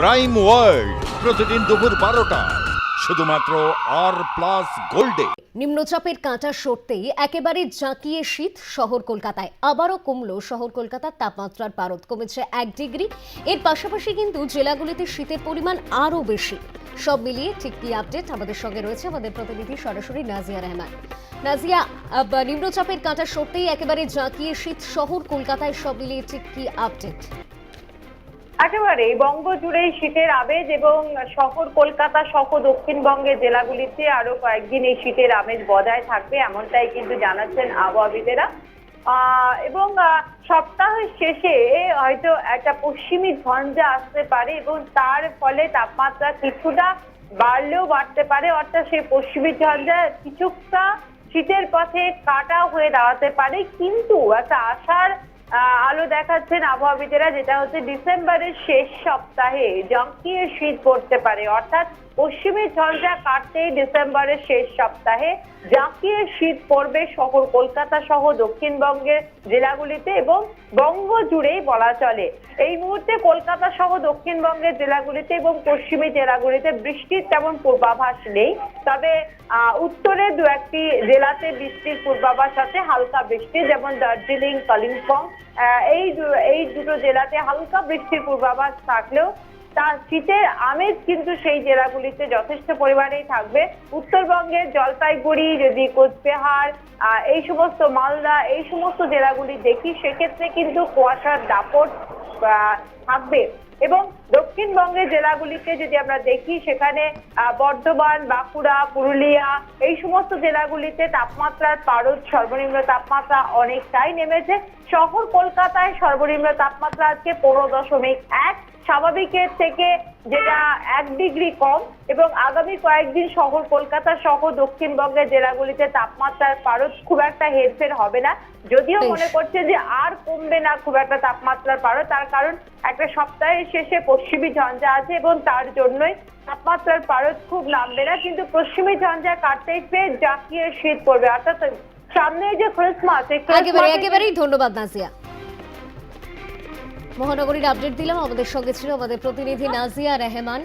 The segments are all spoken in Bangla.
ক্রাইম ওয়ার্ল্ড প্রতিদিন দুপুর বারোটা। শুধুমাত্র আর প্লাস গোল্ডে নিম্নচাপের কাঁটা সরতেই একেবারে জাঁকিয়ে শীত শহর কলকাতায়। আবারও কমল শহর কলকাতার তাপমাত্রার পারদ, কমেছে এক ডিগ্রি। এর পাশাপাশি কিন্তু জেলাগুলিতে শীতের পরিমাণ আরও বেশি। সব মিলিয়ে ঠিক কি আপডেট আমাদের সঙ্গে রয়েছে আমাদের প্রতিনিধি সরাসরি নাজিয়া রহমান। নাজিয়া নিম্নচাপের কাঁটা সরতেই একেবারে জাঁকিয়ে শীত শহর কলকাতায়, সব মিলিয়ে ঠিক কি আপডেট? একেবারে বঙ্গ জুড়ে শীতের আবেজ এবং শহর কলকাতা সহ দক্ষিণবঙ্গের জেলাগুলিতে আরও কয়েকদিন এই শীতের আমেজ বজায় থাকবে, এমনটাই কিন্তু জানাচ্ছেন আবহাওয়াবিদেরা। এবং সপ্তাহের শেষে হয়তো একটা পশ্চিমী ঝঞ্ঝা আসতে পারে এবং তার ফলে তাপমাত্রা কিছুটা বাড়লেও বাড়তে পারে, অর্থাৎ সেই পশ্চিমী ঝঞ্ঝা কিছুটা শীতের পথে কাটা হয়ে দাঁড়াতে পারে। কিন্তু একটা আশার দেখাচ্ছেন আবহাওয়াবিদেরা যেটা হচ্ছে ডিসেম্বরের শেষ সপ্তাহে জঙ্কিয়ে শীত পড়তে পারে। অর্থাৎ পশ্চিমী ঝঞ্ঝা কাটতেই ডিসেম্বরের শেষ সপ্তাহে জাঁকিয়ে শীত পড়বে শহর কলকাতা সহ দক্ষিণবঙ্গের জেলাগুলিতে এবং বঙ্গ জুড়েই বলা চলে। এই মুহূর্তে কলকাতা সহ দক্ষিণবঙ্গের জেলাগুলিতে এবং পশ্চিমী জেলাগুলিতে বৃষ্টির তেমন পূর্বাভাস নেই। তবে উত্তরে দু একটি জেলাতে বৃষ্টির পূর্বাভাস আছে, হালকা বৃষ্টি যেমন দার্জিলিং, কালিম্পং। এই এই দুটো জেলাতে হালকা বৃষ্টির পূর্বাভাস থাকলেও তা শীতের আমেজ কিন্তু সেই জেলাগুলিতে যথেষ্ট পরিমাণেই থাকবে। উত্তরবঙ্গের জলপাইগুড়ি, যদি কোচবিহার এই সমস্ত মালদা, এই সমস্ত জেলাগুলি দেখি, সেক্ষেত্রে কিন্তু কুয়াশার দাপট থাকবে। এবং দক্ষিণবঙ্গের জেলাগুলিকে যদি আমরা দেখি সেখানে বর্ধমান বাঁকুড়া পুরুলিয়া এই সমস্ত জেলাগুলিতে তাপমাত্রার পারদ সর্বনিম্ন তাপমাত্রা অনেকটাই নেমেছে। শহর কলকাতায় সর্বনিম্ন তাপমাত্রা আজকে পনেরো দশমিক এক। স্বাভাবিকের থেকে যেটা এক ডিগ্রি কম এবং আগামী কয়েকদিন শহর কলকাতা সহ দক্ষিণবঙ্গের জেলাগুলিতে তাপমাত্রার পারদ খুব একটা হেরফের হবে না। যদিও মনে করছে যে আর কমবে না খুব একটা তাপমাত্রার পারদ তার কারণ একটা সপ্তাহের শেষে পশ্চিমী ঝঞ্ঝা আছে এবং তার জন্যই তাপমাত্রার পারদ খুব নামবে না কিন্তু পশ্চিমী ঝঞ্ঝা কাটতে ফের জাঁকিয়ে শীত পড়বে। অর্থাৎ সামনে যে ক্রিসমাস একেবারে একেবারেই ধন্যবাদ নাজিয়া। মহানগরীর আপডেট দিলাম। আমাদের সঙ্গে ছিল আমাদের প্রতিনিধি নাজিয়া রহমান।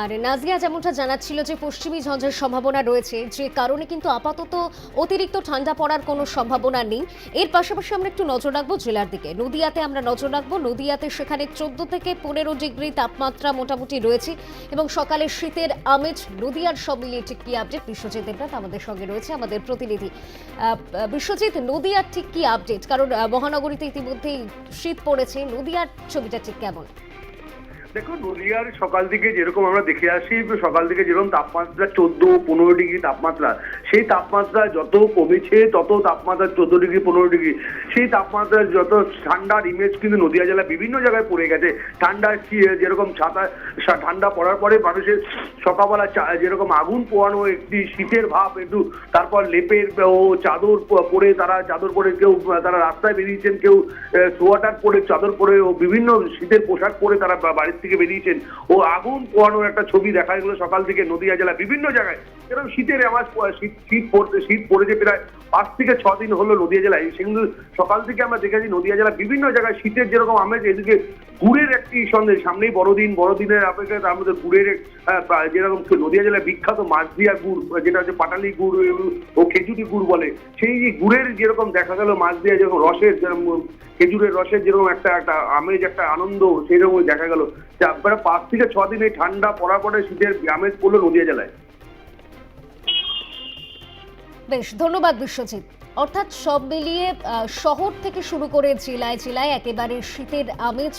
আর নাজিয়া যেমনটা জানাচ্ছিল যে পশ্চিমী ঝঞ্ঝের সম্ভাবনা রয়েছে, যে কারণে কিন্তু আপাতত অতিরিক্ত ঠান্ডা পড়ার কোনো সম্ভাবনা নেই। এর পাশাপাশি আমরা একটু নজর রাখব জেলার দিকে। নদিয়াতে আমরা নজর রাখব, নদিয়াতে সেখানে চোদ্দ থেকে পনেরো ডিগ্রি তাপমাত্রা মোটামুটি রয়েছে এবং সকালে শীতের আমেজ নদিয়ার সব মিলিয়ে ঠিক কী আপডেট বিশ্বজিৎ দেবনাথ আমাদের সঙ্গে রয়েছে, আমাদের প্রতিনিধি। বিশ্বজিৎ, নদিয়ার ঠিক কী আপডেট কারণ মহানগরীতে ইতিমধ্যেই শীত পড়েছে, নদিয়ার ছবিটা ঠিক কেমন? দেখুন, নদিয়ার সকাল থেকে যেরকম আমরা দেখে আসি, সকাল থেকে যেরকম তাপমাত্রা চোদ্দ পনেরো ডিগ্রি তাপমাত্রা সেই তাপমাত্রা যত কমেছে, তত তাপমাত্রা চোদ্দ ডিগ্রি, পনেরো ডিগ্রি। সেই তাপমাত্রার যত ঠান্ডার ইমেজ কিন্তু নদিয়া জেলা বিভিন্ন জায়গায় পড়ে গেছে। ঠান্ডা যেরকম ছাতা ঠান্ডা পড়ার পরে মানুষের সকালবেলা যেরকম আগুন পোয়ানো একটি শীতের ভাব, একটু তারপর লেপের ও চাদর পরে তারা চাদর পরে কেউ, তারা রাস্তায় বেরিয়েছেন, কেউ সোয়াটার পরে, চাদর পরে ও বিভিন্ন শীতের পোশাক পরে তারা বাড়ির থেকে বেরিয়েছেন। ও আগুন পোয়ানোর একটা ছবি দেখা গেলো সকাল থেকে নদিয়া জেলা বিভিন্ন জায়গায়। এরকম শীতের আওয়াজ, শীত শীত পড়তে, শীত পড়েছে প্রায় পাঁচ থেকে ছ দিন হলো নদিয়া জেলায়। সেগুলো সকাল থেকে আমরা দেখেছি নদিয়া জেলা বিভিন্ন জায়গায় শীতের যেরকম আমেজ, এদিকে গুড়ের একটি সন্দেহ সামনেই বড়দিন, বড়দিনের অপেক্ষায় তার মধ্যে গুড়ের যেরকম নদিয়া জেলায় বিখ্যাত মাছদিয়া গুড়, যেটা হচ্ছে পাটালি গুড় ও খেজুরি গুড় বলে। সেই যে গুড়ের যেরকম দেখা গেল মাছ দিয়ে যেরকম রসের যেরকম খেজুরের রসের যেরকম একটা একটা আমেজ, একটা আনন্দ সেই রকম দেখা গেল। আপনারা পাঁচ থেকে ছ দিন এই ঠান্ডা পড়ার পরে শীতের আমেজ পড়ল নদিয়া জেলায়। বেশ, ধন্যবাদ বিশ্বজিৎ। অর্থাৎ সব মিলিয়ে শহর থেকে শুরু করে জেলায় জেলায় একেবারে শীতের আমেজ